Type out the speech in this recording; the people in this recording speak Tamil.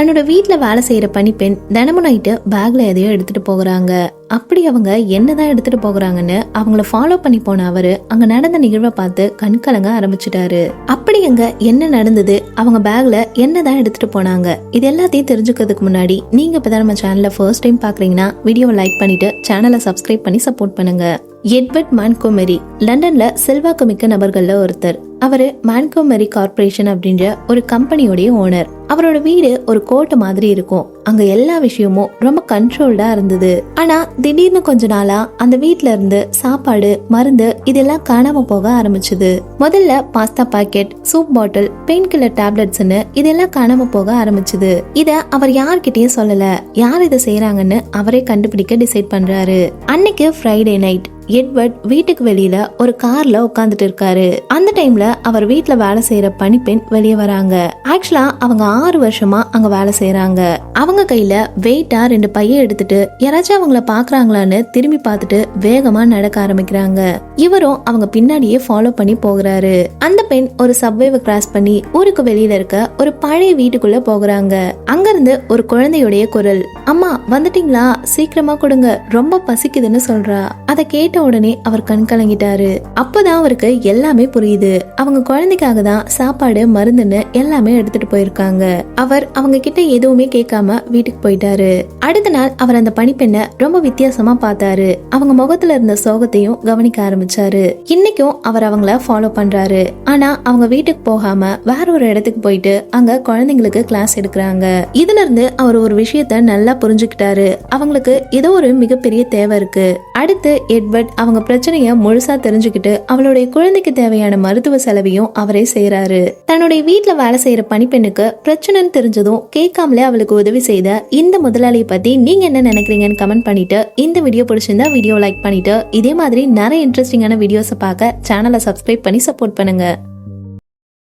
தன்னோட வீட்டில் வேலை செய்கிற பணிப்பெண் தினமும் நைட்டு பேக்கில் எதையோ எடுத்துகிட்டு போகிறாங்க. அப்படி அவங்க என்னதான் எடுத்துகிட்டு போகிறாங்கன்னு அவங்கள ஃபாலோ பண்ணி போன அவர் அங்கே நடந்த நிகழ்வை பார்த்து கண்கலங்க ஆரம்பிச்சிட்டாரு. அப்படி அங்கே என்ன நடந்தது? அவங்க பேக்ல என்னதான் எடுத்துகிட்டு போனாங்க? இது எல்லாத்தையும் தெரிஞ்சுக்கிறதுக்கு முன்னாடி நீங்கள் இப்போ தான் நம்ம சேனலை ஃபர்ஸ்ட் டைம் பார்க்குறீங்கன்னா வீடியோவை லைக் பண்ணிவிட்டு சேனலை சப்ஸ்கிரைப் பண்ணி சப்போர்ட் பண்ணுங்கள் எட்வர்ட் மான்கோமெரி லண்டன்ல செல்வாக்கு மிக்க நபர்கள்ல ஒருத்தர். அவரு மான்கோமெரி கார்ப்பரேஷன் அப்படின்ற ஒரு கம்பெனியோடைய ஓனர். அவரோட வீடு ஒரு கோட்டை மாதிரி இருக்கும். அங்க எல்லா விஷயமும் ரொம்ப கண்ட்ரோல்டா இருந்தது. ஆனா திடீர்னு கொஞ்ச நாளா அந்த வீட்ல இருந்து சாப்பாடு மருந்து இதெல்லாம் காணாம போக ஆரம்பிச்சது. முதல்ல pasta packet soup bottle painkiller டேப்லெட்ஸ்னு இதெல்லாம் காணாம போக ஆரம்பிச்சது. இத அவர் யார்கிட்டயும் சொல்லல. யார் இதை செய்யறாங்கன்னு அவரே கண்டுபிடிக்க டிசைட் பண்றாரு. அன்னைக்கு ஃப்ரைடே நைட் எட்வர்ட் வீட்டுக்கு வெளியில ஒரு கார்ல உட்காந்துட்டு இருக்காரு. அந்த டைம்ல அவர் வீட்டுல வேலை செய்யற பணிப்பெண் வெளியே வராங்க. ஆக்சுவலா அவங்க ஆறு வருஷமா அங்க வேலை செய்யறாங்க அவங்க கையில வெயிட்டா ரெண்டு பைய எடுத்துட்டு யாராச்சும் அவங்கள பாக்குறாங்களான்னு திரும்பி பார்த்துட்டு வேகமா நடக்க ஆரம்பிக்கிறாங்க. இவரும் அவங்க பின்னாடியே ஃபாலோ பண்ணி போகிறாரு. அந்த பெண் ஒரு சப்வேவை கிராஸ் பண்ணி ஊருக்கு வெளியில இருக்க ஒரு பழைய வீட்டுக்குள்ள போகிறாங்க. அங்கிருந்து ஒரு குழந்தையுடைய குரல் அம்மா வந்துட்டீங்களா? சீக்கிரமா கொடுங்க. ரொம்ப பசிக்குதுன்னு சொல்றா. அதை கேட்ட உடனே அவர் கண் கலங்கிட்டாரு. அப்பதான் அவருக்கு எல்லாமே புரியுது. அவங்க குழந்தைக்காக தான் சாப்பாடு மருந்துன்னு எல்லாமே எடுத்துட்டு போயிருக்காங்க. அவர் அவங்க கிட்ட எதுவுமே கேட்காம வீட்டுக்கு போயிட்டாரு. அடுத்த நாள் அவர் அந்த பணிப்பெண்ணை ரொம்ப வித்தியாசமா பார்த்தாரு. அவங்க முகத்துல இருந்த சோகத்தையும் கவனிக்க ஆரம்பிச்சாரு. இன்னைக்கும் அவர் அவங்கள ஃபாலோ பண்றாரு. ஆனா அவங்க வீட்டுக்கு போகாம வேற ஒரு இடத்துக்கு போயிட்டு அங்க குழந்தைங்களுக்கு கிளாஸ் எடுக்கிறாங்க. இதுல இருந்து அவர் ஒரு விஷயத்த நல்லா புரிஞ்சுக்கிட்டாரு. அவங்களுக்கு ஏதோ ஒரு மிகப்பெரிய தேவை இருக்கு. அடுத்து எட்வர்ட் அவங்க பிரச்சனையை முழுசா தெரிஞ்சுக்கிட்டு அவளுடைய குழந்தைக்கு தேவையான மருத்துவ செலவையும் அவரே செய்யறாரு தன்னுடைய வீட்டுல வேலை செய்யற பணிப்பெண்ணுக்கு பிரச்சனைன்னு தெரிஞ்சதும் கேட்காமலே அவளுக்கு உதவி செய்த இந்த முதலாளியை பத்தி நீங்க என்ன நினைக்கிறீங்கன்னு கமெண்ட் பண்ணிட்டு இந்த வீடியோ பிடிச்சிருந்தா வீடியோ லைக் பண்ணிட்டு இதே மாதிரி நிறைய இன்ட்ரெஸ்டிங்கான வீடியோஸை பார்க்க சேனலை சப்ஸ்கிரைப் பண்ணி சப்போர்ட் பண்ணுங்க.